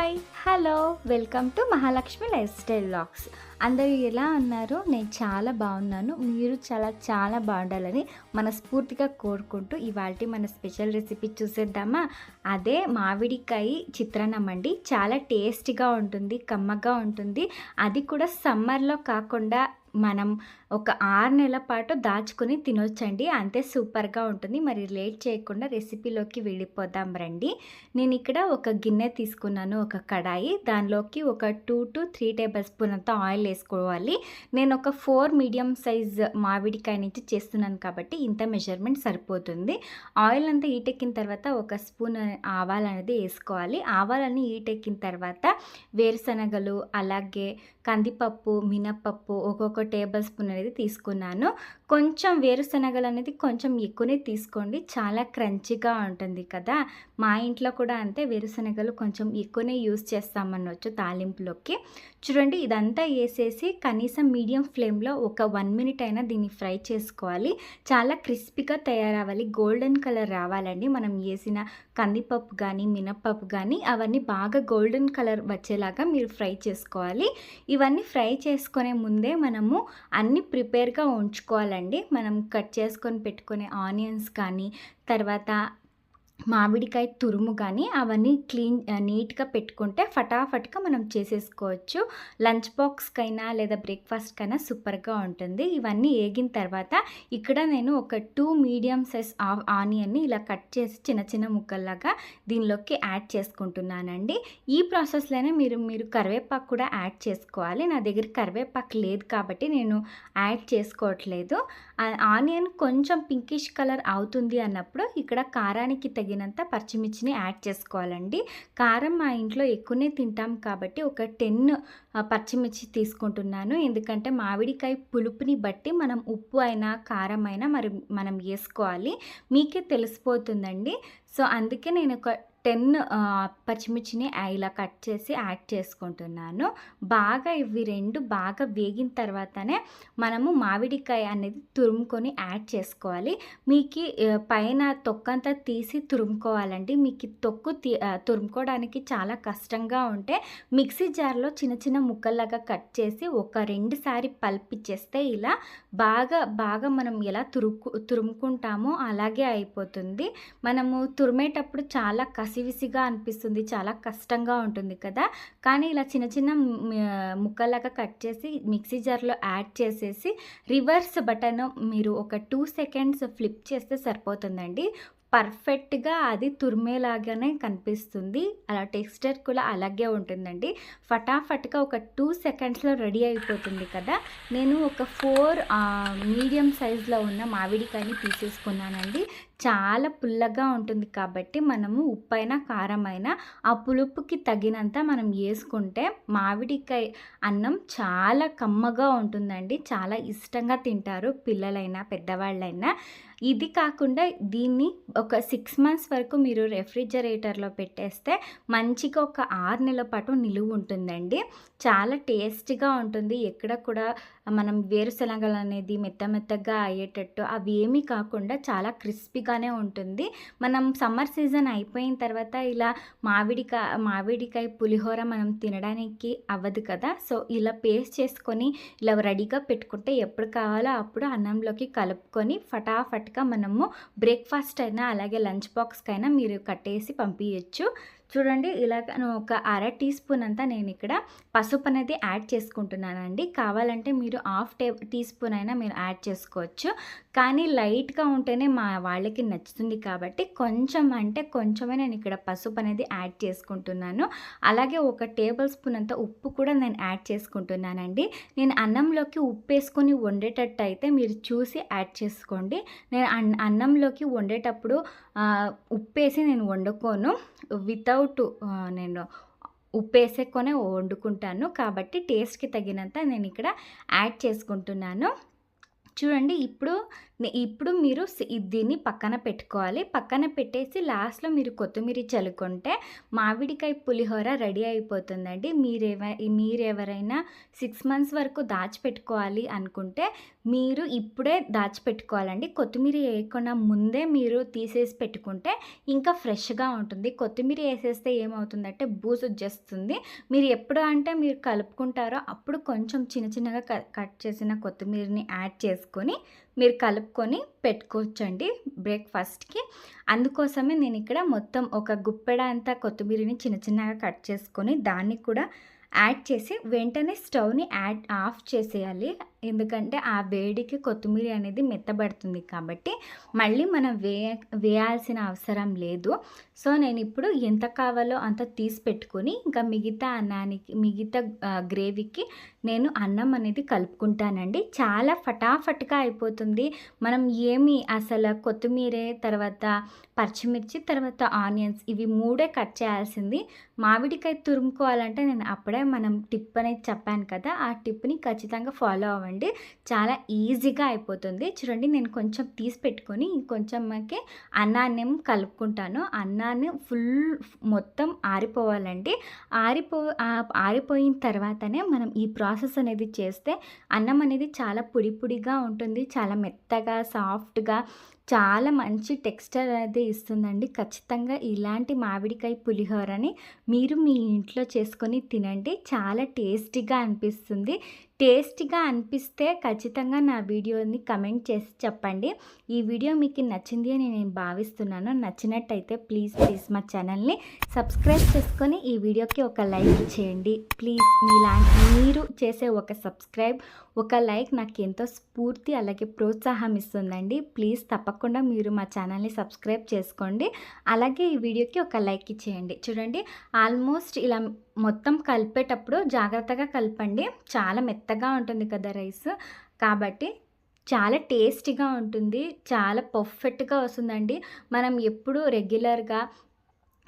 Hi hello welcome to Mahalakshmi lifestyle vlogs. అందరూ ఎలా ఉన్నారు? నేను చాలా బాగున్నాను. మీరు చాలా చాలా బాగుండాలని మనస్ఫూర్తిగా కోరుకుంటూ ఇవాళ మన స్పెషల్ రెసిపీ చూసేద్దామా? అదే మామిడికాయ చిత్రాన్నం అండి. చాలా టేస్టీగా ఉంటుంది కమ్మగా ఉంటుంది. అది కూడా సమ్మర్లో కాకుండా మనం ఒక ఆరు నెలల పాటు దాచుకుని తినొచ్చండి. అంతే సూపర్గా ఉంటుంది. మరి లేట్ చేయకుండా రెసిపీలోకి వెళ్ళిపోదాం రండి. నేను ఇక్కడ ఒక గిన్నె తీసుకున్నాను ఒక కడాయి. దానిలోకి ఒక two to three tablespoon అంత ఆయిల్ వేసుకోవాలి. నేను ఒక ఫోర్ మీడియం సైజ్ మామిడికాయ నుంచి చేస్తున్నాను కాబట్టి ఇంత మెజర్మెంట్ సరిపోతుంది. ఆయిల్ అంతా ఈటెక్కిన తర్వాత ఒక స్పూన్ ఆవాలు అనేది వేసుకోవాలి. ఆవాలని ఈటెక్కిన తర్వాత వేరుశనగలు అలాగే కందిపప్పు మినప్పప్పు ఒక్కొక్క టేబుల్ స్పూన్ అనేది తీసుకున్నాను. కొంచెం వేరుశనగలు అనేది కొంచెం ఎక్కువనే తీసుకోండి. చాలా క్రంచిగా ఉంటుంది కదా. మా ఇంట్లో కూడా అంతే వేరుశనగలు కొంచెం ఎక్కువనే యూస్ చేస్తామనొచ్చు తాలింపులోకి. చూడండి ఇదంతా వేసేసి కనీసం మీడియం ఫ్లేమ్లో ఒక వన్ మినిట్ అయినా దీన్ని ఫ్రై చేసుకోవాలి. చాలా క్రిస్పీగా తయారవ్వాలి. గోల్డెన్ కలర్ రావాలండి. మనం వేసిన కందిపప్పు కానీ మినప్పప్పు కానీ అవన్నీ బాగా గోల్డెన్ కలర్ వచ్చేలాగా మీరు ఫ్రై చేసుకోవాలి. ఇవన్నీ ఫ్రై చేసుకునే ముందే మనము అన్ని ప్రిపేర్గా ఉంచుకోవాలండి. మనం కట్ చేసుకొని పెట్టుకునే ఆనియన్స్ కానీ తర్వాత మామిడికాయ తురుము కానీ అవన్నీ క్లీన్ నీట్గా పెట్టుకుంటే ఫటాఫట్గా మనం చేసేసుకోవచ్చు. లంచ్ బాక్స్కైనా లేదా బ్రేక్ఫాస్ట్కైనా సూపర్గా ఉంటుంది. ఇవన్నీ ఏగిన తర్వాత ఇక్కడ నేను ఒక టూ మీడియం సైజ్ ఆనియన్ని ఇలా కట్ చేసి చిన్న చిన్న ముక్కల్లాగా దీనిలోకి యాడ్ చేసుకుంటున్నానండి. ఈ ప్రాసెస్లోనే మీరు మీరు కరివేపాకు కూడా యాడ్ చేసుకోవాలి. నా దగ్గర కరివేపాకు లేదు కాబట్టి నేను యాడ్ చేసుకోవట్లేదు. ఆనియన్ కొంచెం పింకిష్ కలర్ అవుతుంది అన్నప్పుడు ఇక్కడ కారానికి తగినంత పచ్చిమిర్చిని యాడ్ చేసుకోవాలండి. కారం మా ఇంట్లో ఎక్కువనే తింటాం కాబట్టి ఒక టెన్ పచ్చిమిర్చి తీసుకుంటున్నాను. ఎందుకంటే మామిడికాయ పులుపుని బట్టి మనం ఉప్పు అయినా కారం అయినా మరి మనం వేసుకోవాలి. మీకే తెలిసిపోతుందండి. సో అందుకే నేను ఒక టెన్ పచ్చిమిర్చిని ఇలా కట్ చేసి యాడ్ చేసుకుంటున్నాను. బాగా ఇవి రెండు బాగా వేగిన తర్వాతనే మనము మామిడికాయ అనేది తురుముకొని యాడ్ చేసుకోవాలి. మీకు పైన తొక్కంతా తీసి తురుముకోవాలండి. మీకు తొక్కు తురుముకోవడానికి చాలా కష్టంగా ఉంటే మిక్సీ జార్లో చిన్న చిన్న ముక్కల్లాగా కట్ చేసి ఒక రెండుసారి పల్పిచ్చేస్తే ఇలా బాగా బాగా మనం ఎలా తురుకు తురుముకుంటామో అలాగే అయిపోతుంది. మనము తురిమేటప్పుడు చాలా కసివిసిగా అనిపిస్తుంది. చాలా కష్టంగా ఉంటుంది కదా. కానీ ఇలా చిన్న చిన్న ముక్కలాగా కట్ చేసి మిక్సీ జార్లో యాడ్ చేసేసి రివర్స్ బటన్ మీరు ఒక టూ సెకండ్స్ ఫ్లిప్ చేస్తే సరిపోతుందండి. పర్ఫెక్ట్గా అది తురిమేలాగానే కనిపిస్తుంది. అలా టెక్స్చర్ కూడా అలాగే ఉంటుందండి. ఫటాఫట్గా ఒక టూ సెకండ్స్లో రెడీ అయిపోతుంది కదా. నేను ఒక ఫోర్ మీడియం సైజులో ఉన్న మామిడికాయని తీసేసుకున్నానండి. చాలా పుల్లగా ఉంటుంది కాబట్టి మనము ఉప్పైనా కారమైనా ఆ పులుపుకి తగినంత మనం వేసుకుంటే మామిడికాయ అన్నం చాలా కమ్మగా ఉంటుందండి. చాలా ఇష్టంగా తింటారు పిల్లలైనా పెద్దవాళ్ళైనా. ఇది కాకుండా దీన్ని ఒక సిక్స్ మంత్స్ వరకు మీరు రెఫ్రిజరేటర్లో పెట్టేస్తే మంచిగా ఒక ఆరు నెలల పాటు నిలువ ఉంటుందండి. చాలా టేస్టీగా ఉంటుంది. ఎక్కడ కూడా మనం వేరుశనగలు అనేది మెత్త మెత్తగా అయ్యేటట్టు అవి ఏమీ కాకుండా చాలా క్రిస్పీగానే ఉంటుంది. మనం సమ్మర్ సీజన్ అయిపోయిన తర్వాత ఇలా మామిడికాయ మామిడికాయ పులిహోర మనం తినడానికి అవ్వదు కదా. సో ఇలా పేస్ట్ చేసుకొని ఇలా రెడీగా పెట్టుకుంటే ఎప్పుడు కావాలో అప్పుడు అన్నంలోకి కలుపుకొని ఫటాఫట్గా మనము బ్రేక్ఫాస్ట్ అయినా అలాగే లంచ్ బాక్స్కైనా మీరు కట్టేసి పంపించచ్చు చూడండి ఇలాగ ఒక అర టీ స్పూన్ అంతా నేను ఇక్కడ పసుపు అనేది యాడ్ చేసుకుంటున్నానండి. కావాలంటే మీరు హాఫ్ టే టీ స్పూన్ అయినా మీరు యాడ్ చేసుకోవచ్చు. కానీ లైట్గా ఉంటేనే మా వాళ్ళకి నచ్చుతుంది కాబట్టి కొంచెం అంటే కొంచెమే నేను ఇక్కడ పసుపు అనేది యాడ్ చేసుకుంటున్నాను. అలాగే ఒక టేబుల్ స్పూన్ అంత ఉప్పు కూడా నేను యాడ్ చేసుకుంటున్నానండి. నేను అన్నంలోకి ఉప్పు వేసుకొని వండేటట్టు అయితే మీరు చూసి యాడ్ చేసుకోండి. నేను అన్నంలోకి వండేటప్పుడు ఉప్పేసి నేను వండుకోను. వితౌట్ నేను ఉప్పేసేకొనే వండుకుంటాను. కాబట్టి టేస్ట్కి తగినంత నేను ఇక్కడ యాడ్ చేసుకుంటున్నాను. చూడండి ఇప్పుడు ఇప్పుడు మీరు దీన్ని పక్కన పెట్టుకోవాలి. పక్కన పెట్టేసి లాస్ట్లో మీరు కొత్తిమీర చల్లుకుంటే మామిడికాయ పులిహోర రెడీ అయిపోతుందండి. మీరెవ మీరెవరైనా సిక్స్ మంత్స్ వరకు దాచిపెట్టుకోవాలి అనుకుంటే మీరు ఇప్పుడే దాచిపెట్టుకోవాలండి. కొత్తిమీర వేయకుండా ముందే మీరు తీసేసి పెట్టుకుంటే ఇంకా ఫ్రెష్గా ఉంటుంది. కొత్తిమీర వేసేస్తే ఏమవుతుందంటే బూజు వచ్చేస్తుంది. మీరు ఎప్పుడు అంటే మీరు కలుపుకుంటారో అప్పుడు కొంచెం చిన్న చిన్నగా క- కట్ చేసిన కొత్తిమీరని యాడ్ చేసుకొని మీరు కలుపుకొని పెట్టుకోవచ్చండి బ్రేక్ఫాస్ట్కి. అందుకోసమే నేను ఇక్కడ మొత్తం ఒక గుప్పెడ అంతా కొత్తిమీరని చిన్న చిన్నగా కట్ చేసుకొని దాన్ని కూడా యాడ్ చేసి వెంటనే స్టవ్ని యాడ్ ఆఫ్ చేసేయాలి. ఎందుకంటే ఆ వేడికి కొత్తిమీర అనేది మెత్తబడుతుంది కాబట్టి మళ్ళీ మనం వేయ వేయాల్సిన అవసరం లేదు. సో నేను ఇప్పుడు ఎంత కావాలో అంత తీసి పెట్టుకొని ఇంకా మిగతా అన్నానికి మిగతా గ్రేవీకి నేను అన్నం అనేది కలుపుకుంటానండి. చాలా ఫటాఫట్గా అయిపోతుంది. మనం ఏమి అసలు కొత్తిమీర తర్వాత పచ్చిమిర్చి తర్వాత ఆనియన్స్ ఇవి మూడే కట్ చేయాల్సింది. మామిడికాయ తురుముకోవాలంటే నేను అప్పుడే మనం టిప్ అనేది చెప్పాను కదా ఆ టిప్ని ఖచ్చితంగా ఫాలో అవ్వండి. చాలా ఈజీగా అయిపోతుంది. చూడండి నేను కొంచెం తీసి పెట్టుకొని ఇంకొంచెంకి అన్నాన్ని కలుపుకుంటాను. అన్నాన్ని ఫుల్ మొత్తం ఆరిపోవాలండి. ఆరిపో ఆరిపోయిన తర్వాతనే మనం ఈ ప్రాసెస్ అనేది చేస్తే అన్నం అనేది చాలా పొడి పొడిగా ఉంటుంది. చాలా మెత్తగా సాఫ్ట్గా చాలా మంచి టెక్స్చర్ అనేది ఇస్తుందండి. ఖచ్చితంగా ఇలాంటి మామిడికాయ పులిహోరని మీరు మీ ఇంట్లో చేసుకొని తినండి. చాలా టేస్టీగా అనిపిస్తుంది. టేస్టీగా అనిపిస్తే ఖచ్చితంగా నా వీడియోని కమెంట్ చేసి చెప్పండి. ఈ వీడియో మీకు నచ్చింది అని నేను భావిస్తున్నాను. నచ్చినట్టయితే ప్లీజ్ ప్లీజ్ మా ఛానల్ని సబ్స్క్రైబ్ చేసుకొని ఈ వీడియోకి ఒక లైక్ చేయండి. ప్లీజ్ మీలాంటి మీరు చేసే ఒక సబ్స్క్రైబ్ ఒక లైక్ నాకు ఎంతో స్ఫూర్తి అలాగే ప్రోత్సాహం ఇస్తుందండి ప్లీజ్ తప్పకుండా మీరు మా ఛానల్ని సబ్స్క్రైబ్ చేసుకోండి. అలాగే ఈ వీడియోకి ఒక లైక్ ఇచ్చేయండి. చూడండి ఆల్మోస్ట్ ఇలా మొత్తం కలిపేటప్పుడు జాగ్రత్తగా కలపండి. చాలా మెత్తగా ఉంటుంది కదా రైస్. కాబట్టి చాలా టేస్టీగా ఉంటుంది. చాలా పర్ఫెక్ట్గా వస్తుందండి. మనం ఎప్పుడు రెగ్యులర్గా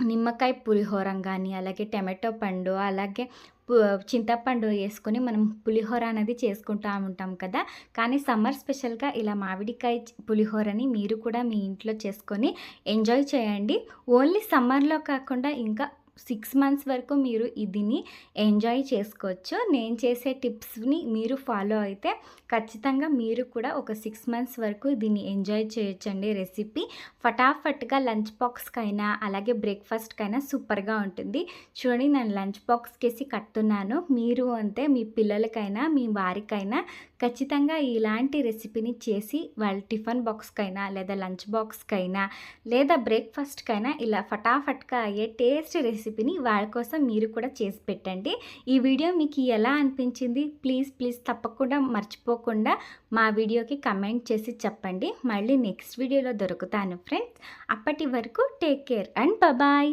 నిమ్మకాయ పులిహోరం కానీ అలాగే టమాటో పండు అలాగే పు- చింతపండు వేసుకొని మనం పులిహోర అనేది చేసుకుంటూ ఉంటాం కదా. కానీ సమ్మర్ స్పెషల్గా ఇలా మామిడికాయ పులిహోరని మీరు కూడా మీ ఇంట్లో చేసుకొని ఎంజాయ్ చేయండి. ఓన్లీ సమ్మర్లో కాకుండా ఇంకా సిక్స్ మంత్స్ వరకు మీరు ఇదిని ఎంజాయ్ చేసుకోవచ్చు. నేను చేసే టిప్స్ని మీరు ఫాలో అయితే ఖచ్చితంగా మీరు కూడా ఒక సిక్స్ మంత్స్ వరకు దీన్ని ఎంజాయ్ చేయొచ్చండి రెసిపీ. ఫటాఫట్గా లంచ్ బాక్స్కైనా అలాగే బ్రేక్ఫాస్ట్కైనా సూపర్గా ఉంటుంది. చూడండి నేను లంచ్ బాక్స్కేసి కట్టున్నాను. మీరు అంతే మీ పిల్లలకైనా మీ వారికైనా ఖచ్చితంగా ఇలాంటి రెసిపీని చేసి వాళ్ళ టిఫిన్ బాక్స్కైనా లేదా లంచ్ బాక్స్కైనా లేదా బ్రేక్ఫాస్ట్కైనా ఇలా ఫటాఫట్గా అయ్యే టేస్ట్ రెసిపీని వాళ్ళ కోసం మీరు కూడా చేసి పెట్టండి. ఈ వీడియో మీకు ఎలా అనిపించింది? ప్లీజ్ ప్లీజ్ తప్పకుండా మర్చిపోకుండా మా వీడియోకి కమెంట్ చేసి చెప్పండి. మళ్ళీ నెక్స్ట్ వీడియోలో దొరుకుతాను ఫ్రెండ్స్. అప్పటి వరకు టేక్ కేర్ అండ్ బాయ్